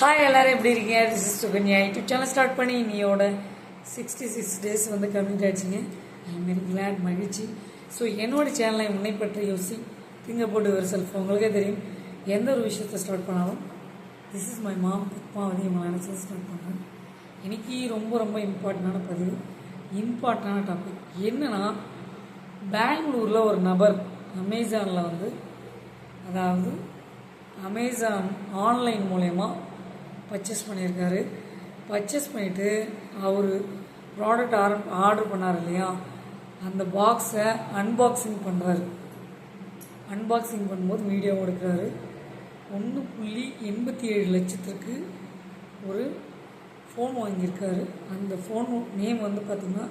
Hi எல்லோரும் எப்படி இருக்கீங்க? This is Sukanya. YouTube channel start பண்ணி இன்னையோட சிக்ஸ்டி சிக்ஸ் டேஸ் வந்து கம்ப்ளீட் ஆச்சுங்க ஐம் வெரி கிளாட் மகிழ்ச்சி. ஸோ என்னோட சேனலை முன்னை பற்றி யோசி திங்க போட்டு ஒரு செல்ஃப் உங்களுக்கே தெரியும். எந்த ஒரு விஷயத்தை ஸ்டார்ட் பண்ணாலும் this is my mom Padmavati இவங்களை நினச்சி ஸ்டார்ட் பண்ணுறேன் எனக்கு ரொம்ப ரொம்ப இம்பார்ட்டண்டான பதிவு. இம்பார்ட்டண்டான டாபிக் என்னென்னா பெங்களூரில் ஒரு நபர் அமேசானில் வந்து அதாவது அமேசான் ஆன்லைன் மூலயமா பர்ச்சேஸ் பண்ணியிருக்காரு. பர்ச்சேஸ் பண்ணிவிட்டு அவர் ப்ராடக்ட் ஆர் ஆர்டர் பண்ணார் இல்லையா? அந்த பாக்ஸை அன்பாக்சிங் பண்ணுறாரு அன்பாக்சிங் பண்ணும்போது வீடியோ எடுக்கிறாரு. ஒன்று புள்ளி எண்பத்தி ஏழு லட்சத்திற்கு ஒரு ஃபோன் வாங்கியிருக்காரு. அந்த ஃபோன் நேம் வந்து பார்த்திங்கன்னா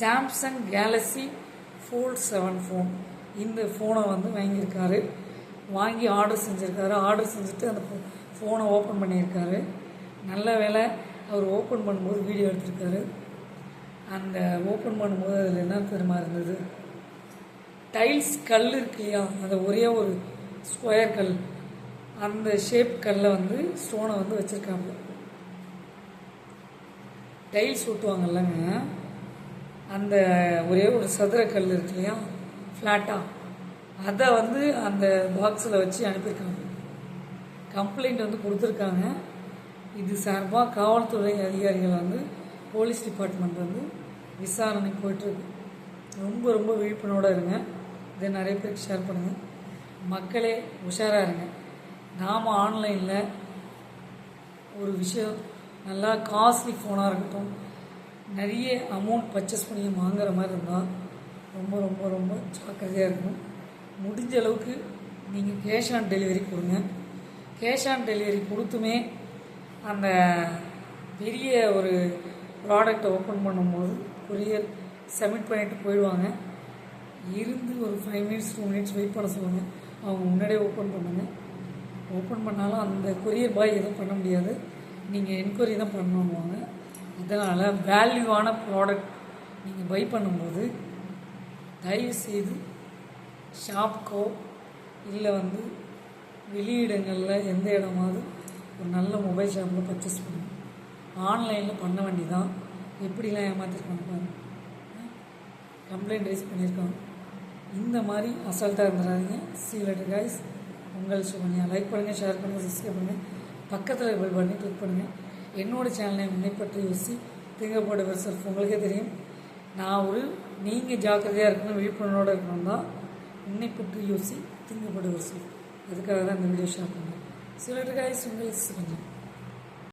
Samsung Galaxy Fold seven phone இந்த ஃபோனை வந்து வாங்கியிருக்காரு. வாங்கி ஆர்டர் செஞ்சுருக்காரு. ஆர்டர் செஞ்சுட்டு அந்த ஃபோனை ஓப்பன் பண்ணியிருக்காரு. நல்ல வேளை அவர் ஓப்பன் பண்ணும்போது வீடியோ எடுத்திருக்காரு. அந்த ஓப்பன் பண்ணும்போது அதில் என்ன தெரியுமா இருந்தது? டைல்ஸ் கல் இருக்கு இல்லையா? அந்த ஒரே ஒரு ஸ்கொயர் கல். அந்த ஷேப் கல்லை வந்து ஸ்டோனை வந்து வச்சுருக்காங்க. டைல்ஸ் ஒட்டுவாங்கல்லங்க. அந்த ஒரே ஒரு சதுர கல் இருக்கு இல்லையா? ஃப்ளாட்டாக அதை வந்து அந்த பாக்ஸில் வச்சு அனுப்பியிருக்காங்க. கம்ப்ளைண்ட் வந்து கொடுத்துருக்காங்க. இது சார்பாக காவல்துறை அதிகாரிகள் வந்து போலீஸ் டிபார்ட்மெண்ட் வந்து விசாரணை போயிட்டுருக்கு. ரொம்ப ரொம்ப விழிப்புணோடு இருங்க. இதை நிறைய பேருக்கு ஷேர் பண்ணுங்கள் மக்களே உஷாராக இருங்க. நாம் ஆன்லைனில் ஒரு விஷயம் நல்லா காஸ்ட்லி ஃபோனாக இருக்கட்டும் நிறைய அமௌண்ட் பர்ச்சேஸ் பண்ணி வாங்குற மாதிரி இருந்தால் ரொம்ப ரொம்ப ரொம்ப ஜாக்கிரதையாக இருக்கும் முடிஞ்ச அளவுக்கு நீங்கள் கேஷ் ஆன் டெலிவரி கொடுங்க. கேஷ் ஆன் டெலிவரி கொடுத்துமே அந்த பெரிய ஒரு ப்ராடக்டை ஓப்பன் பண்ணும்போது கொரியர் சப்மிட் பண்ணிட்டு போயிடுவாங்க. இருந்து ஒரு five minutes two minutes wait பண்ண சொல்லுங்கள் அவங்க முன்னாடியே ஓப்பன் பண்ணுங்கள் ஓப்பன் பண்ணாலும் அந்த கொரியர் பாய் எதுவும் பண்ண முடியாது. நீங்கள் என்கொயரி தான் பண்ணுவாங்க அதனால் வேல்யூவான ப்ராடக்ட் நீங்கள் பை பண்ணும்போது தயவு செய்து ஷாப்க்கோ இல்லை வந்து வெளியிடங்களில் எந்த இடமாவது ஒரு நல்ல மொபைல் ஷாப்பில் பர்ச்சேஸ் பண்ணும் ஆன்லைனில் பண்ண வேண்டி தான் எப்படிலாம் ஏமாத்திருக்காங்க பாருங்க கம்ப்ளைண்ட் ரைஸ் பண்ணியிருக்காங்க. இந்த மாதிரி அசால்ட்டாக இருந்துடாதீங்க சீலட்டு காய்ஸ் உங்கள் சுகன்யா. லைக் பண்ணுங்கள் ஷேர் பண்ணுங்கள் சப்ஸ்கிரைப் பண்ணுங்கள் பக்கத்தில் பெல் பண்ணி கிளிக் பண்ணுங்கள் என்னோடய சேனலை முன்னை பற்றி யோசி. திங்கப்போட வெர்சல்ஃப் உங்களுக்கே தெரியும். நான் ஒரு நீங்கள் ஜாக்கிரதையாக இருக்கணும் விழிப்புணர்வோடு இருக்கணும் தான். உன்னை பற்றி யோசி. திங்கப்போட வெர்சல்ஃப் அதுக்காக தான் இந்த வீடியோ ஷேர் பண்ணுறேன் சிலட்டு கைஸ் உங்கள் கொஞ்சம்